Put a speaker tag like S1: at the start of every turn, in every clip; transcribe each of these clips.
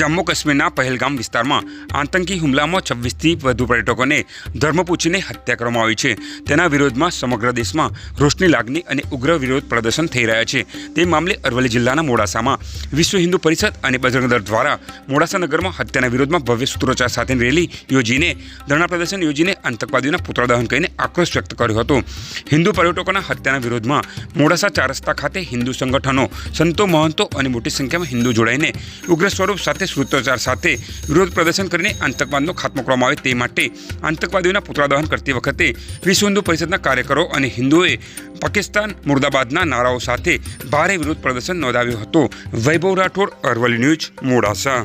S1: જમ્મુ કાશ્મીરના પહેલગામ વિસ્તારમાં આતંકી હુમલામાં છવ્વીસથી વધુ પર્યટકોને ધર્મ પૂછીને હત્યા કરવામાં આવી છે. તેના વિરોધમાં સમગ્ર દેશમાં રોષની લાગણી અને ઉગ્ર વિરોધ પ્રદર્શન થઈ રહ્યા છે. તે મામલે અરવલ્લી જિલ્લાના મોડાસામાં વિશ્વ હિન્દુ પરિષદ અને બજરંગદળ દ્વારા મોડાસા નગરમાં હત્યાના વિરોધમાં ભવ્ય સૂત્રોચ્ચાર સાથેની રેલી યોજીને, ધરણા પ્રદર્શન યોજીને આતંકવાદીઓના પુતળાદહન કરીને આક્રોશ વ્યક્ત કર્યો હતો. હિન્દુ પર્યટકોના હત્યાના વિરોધમાં મોડાસા ચાર રસ્તા ખાતે હિન્દુ સંગઠનો સંતો મહંતો અને મોટી સંખ્યામાં હિન્દુ જોડાઈને ઉગ્ર સ્વરૂપ સાથે સૂત્રોચ્ચાર સાથે વિરોધ પ્રદર્શન કરીને આતંકવાદનો ખાત્મો કરવામાં આવે તે માટે આતંકવાદીઓના પુતળા દહન કરતી વખતે વિશ્વ હિન્દુ પરિષદના કાર્યકરો અને હિન્દુઓએ પાકિસ્તાન મુર્દાબાદના નારાઓ સાથે ભારે વિરોધ પ્રદર્શન નોંધાવ્યું હતું વૈભવ રાઠોડ અરવલ્લી ન્યૂઝ મોડાસા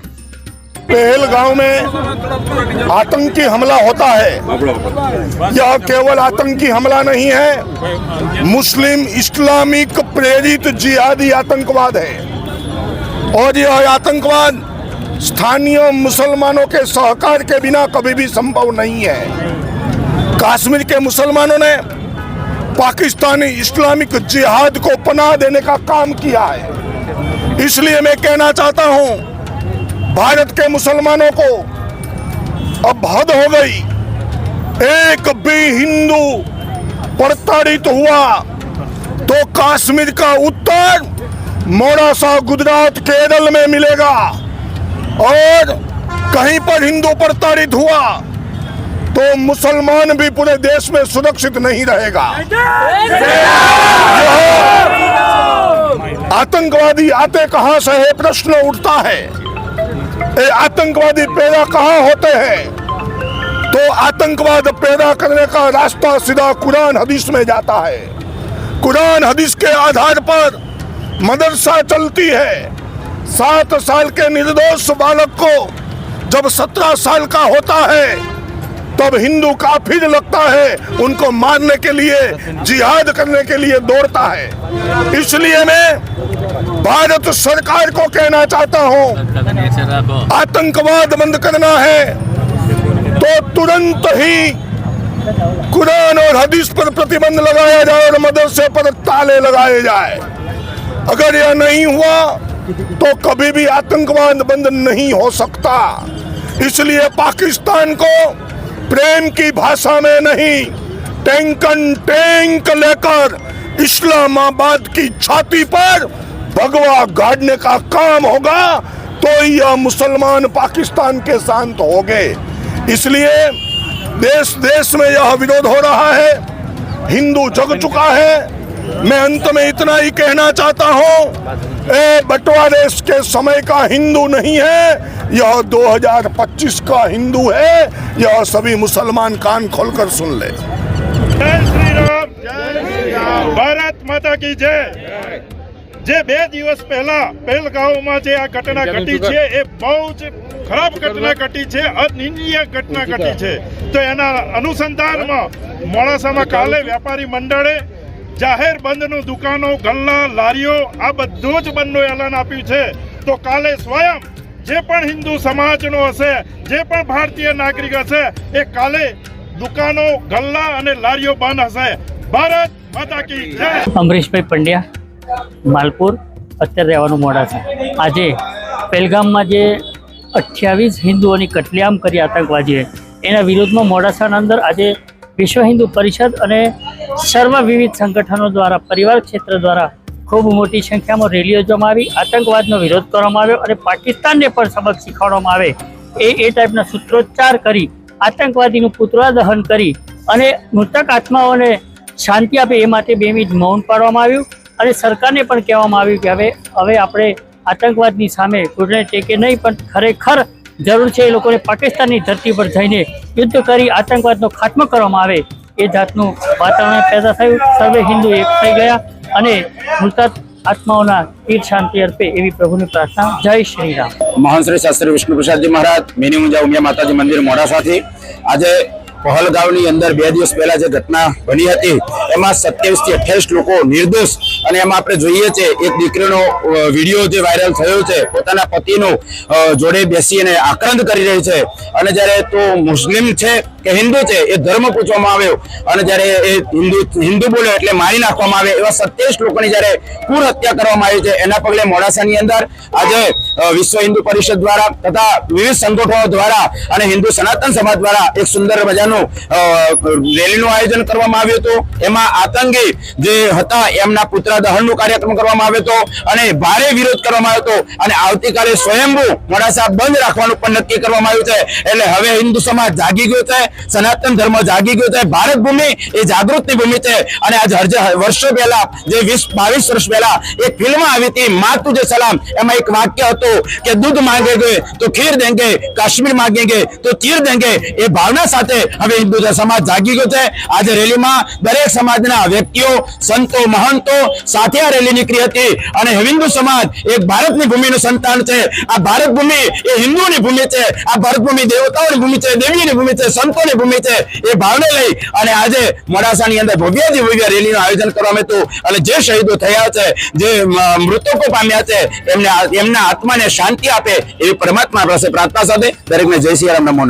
S2: पहलगांव में आतंकी हमला होता है यह केवल आतंकी हमला नहीं है मुस्लिम इस्लामिक प्रेरित जिहादी आतंकवाद है और यह आतंकवाद स्थानीय मुसलमानों के सहकार के बिना कभी भी संभव नहीं है। कश्मीर के मुसलमानों ने पाकिस्तानी इस्लामिक जिहाद को पनाह देने का काम किया है। इसलिए मैं कहना चाहता हूँ, भारत के मुसलमानों को अब हद हो गई। एक भी हिंदू प्रताड़ित हुआ तो कश्मीर का उत्तर मोड़ासा गुजरात, केरल में मिलेगा। और कहीं पर हिंदू प्रताड़ित हुआ तो मुसलमान भी पूरे देश में सुरक्षित नहीं रहेगा। आतंकवादी आते कहाँ से है? प्रश्न उठता है। ये आतंकवादी पैदा कहाँ होते हैं? तो आतंकवाद पैदा करने का रास्ता सीधा कुरान हदीस में जाता है। कुरान हदीस के आधार पर मदरसा चलती है। सात साल के निर्दोष बालक को जब सत्रह साल का होता है, तब हिंदू काफिर लगता है, उनको मारने के लिए, जिहाद करने के लिए दौड़ता है। इसलिए मैं भारत सरकार को कहना चाहता हूँ, आतंकवाद बंद करना है तो तुरंत ही कुरान और हदीस पर प्रतिबंध लगाया जाए और मदरसे पर ताले लगाए जाए। अगर यह नहीं हुआ तो कभी भी आतंकवाद बंद नहीं हो सकता। इसलिए पाकिस्तान को प्रेम की भाषा में नहीं, टैंकन टैंक लेकर इस्लामाबाद की छाती पर भगवा गाड़ने का काम होगा तो यह मुसलमान पाकिस्तान के शांत हो गए इसलिए देश देश में यह विरोध हो रहा है। हिंदू जग चुका है। मैं अंत में इतना ही कहना चाहता हूं ए बंटवारे के समय का हिंदू नहीं है यह 2025 का हिंदू है यह सभी मुसलमान कान खोलकर सुन ले
S3: જય શ્રી રામ ભારત માતા કી જય જે બે દિવસ પહેલા પહેલગાંવમાં જે આ ઘટના ઘટી છે એ બહુ જ ખરાબ ઘટના ઘટી છે અનિંદનીય ઘટના ઘટી છે તો એના અનુસંધાનમાં મોડાસામાં કાલે વેપારી મંડળે જાહેર બંધનું દુકાનો, ગલ્લા, લારીઓ, આ બધું જ બંધનું એલાન આપ્યું છે. તો કાલે સ્વયં જે પણ હિન્દુ સમાજનો હશે, જે પણ ભારતીય નાગરિક હશે, એ કાલે દુકાનો, ગલ્લા અને લારીઓ બંધ હશે. ભારત માતા કી જય.
S4: અમરીશભાઈ પંડ્યા, માલપુર, અત્યારે રહેવાનું મોડાસા આજે પહેલગામમાં જે અઠ્યાવીસ હિન્દુઓની કટલેઆમ કરી આતંકવાદીએ એના વિરોધમાં મોડાસાના અંદર આજે વિશ્વ હિન્દુ પરિષદ અને સર્વ વિવિધ સંગઠનો દ્વારા, પરિવાર ક્ષેત્ર દ્વારા ખૂબ મોટી સંખ્યામાં રેલી યોજવામાં આવી. આતંકવાદનો વિરોધ કરવામાં આવ્યો અને પાકિસ્તાનને પણ સબક શીખવાડવામાં આવે. એ એ ટાઈપના સૂત્રોચ્ચાર કરી, આતંકવાદીનું પુતળા દહન કરી અને મૃતક આત્માઓને શાંતિ આપે એ માટે બે મિનિટ મૌન પાડવામાં આવ્યું. અને સરકારને પણ કહેવામાં આવ્યું કે હવે હવે આપણે આતંકવાદની સામે કોઈને ટેકે નહીં, પણ ખરેખર જરૂર છે એ લોકોને પાકિસ્તાનની ધરતી પર જઈને યુદ્ધ કરી આતંકવાદનો ખાત્મો કરવામાં આવે. એ જાતનું વાતાવરણ પેદા થયું. સર્વે હિન્દુ એક થઈ ગયા અને મૃતક આત્માઓના તીર શાંતિ અર્પે એવી પ્રભુની પ્રાર્થના. જય શ્રી રામ.
S5: મહાન શ્રી શાસ્ત્રી વિષ્ણુ પ્રસાદજી મહારાજ, મેની ઊંઝા ઉમિયા માતાજી મંદિર મોડાસાથી. આજે પહલગાંવની અંદર બે દિવસ પહેલા જે ઘટના બની હતી, એમાં સત્યાવીસથી અઠ્યાવીસ લોકો નિર્દોષ અને એમાં આપણે જોઈએ છે, એક દીકરીનો વીડિયો જે વાયરલ થયો છે, પોતાના પતિનો જોડે બેસી અને આક્રંદ કરી રહી છે. અને જ્યારે તો મુસ્લિમ છે કે હિન્દુ છે, એ ધર્મ પૂછવામાં આવ્યો. અને જ્યારે એ હિન્દુ હિન્દુ બોલ્યો એટલે મારી નાખવામાં આવે એવા સત્યાવીસ લોકોની જ્યારે કુર હત્યા કરવામાં આવી છે, એના પગલે મોડાસાની અંદર આજે વિશ્વ હિન્દુ પરિષદ દ્વારા તથા વિવિધ સંગઠનો દ્વારા અને હિન્દુ સનાતન સમાજ દ્વારા એક સુંદર મજાનું રેલીનું આયોજન કરવામાં આવ્યું હતું. એમાં આતંકી જે હતા, એમના પુત્ર દહનનું કાર્યક્રમ કરવામાં આવ્યો હતો અને ભારે વિરોધ કરવામાં આવ્યો હતો. અને આવતીકાલે સ્વયંભૂ મોડાસા બંધ રાખવાનું પણ નક્કી કરવામાં આવ્યું છે. એટલે હવે હિન્દુ સમાજ જાગી ગયો છે. સનાતન ધર્મ જાગી ગયો છે. ભારત ભૂમિ એ જાગૃતની ભૂમિ છે. અને આજ વર્ષો પહેલા, જે વીસ, બાવીસ વર્ષ પહેલા એક ફિલ્મ આવી હતી મા તુજે સલામ એમાં એક વાક્ય હતું કે દૂધ માંગેગે તો ખીર દેંગે, કાશ્મીર માંગેગે તો ચીર દેંગે. એ ભાવના સાથે હવે હિન્દુ સમાજ જાગી ગયો છે. આજે રેલીમાં દરેક સમાજના વ્યક્તિઓ, સંતો, મહંતો સાથે આ રેલી નીકળી હતી. અને હિન્દુ સમાજ એક ભારતની ભૂમિનું સંતાન છે. આ ભારત ભૂમિ એ હિન્દુઓની ભૂમિ છે. આ ભારત ભૂમિ દેવતાઓની ભૂમિ છે દેવીની ભૂમિ છે સંતોની ભૂમિ છે એ ભાવને લઈ અને આજે મોડાસાની અંદર ભવ્યથી ભવ્ય રેલીનું આયોજન કરવામાં હતું. અને જે શહીદો થયા છે, જે મૃતકો પામ્યા છે, એમને એમના આત્માને શાંતિ આપે એવી પરમાત્મા પાસે પ્રાર્થના સાથે દરેકને જય શ્રી રામ, નમો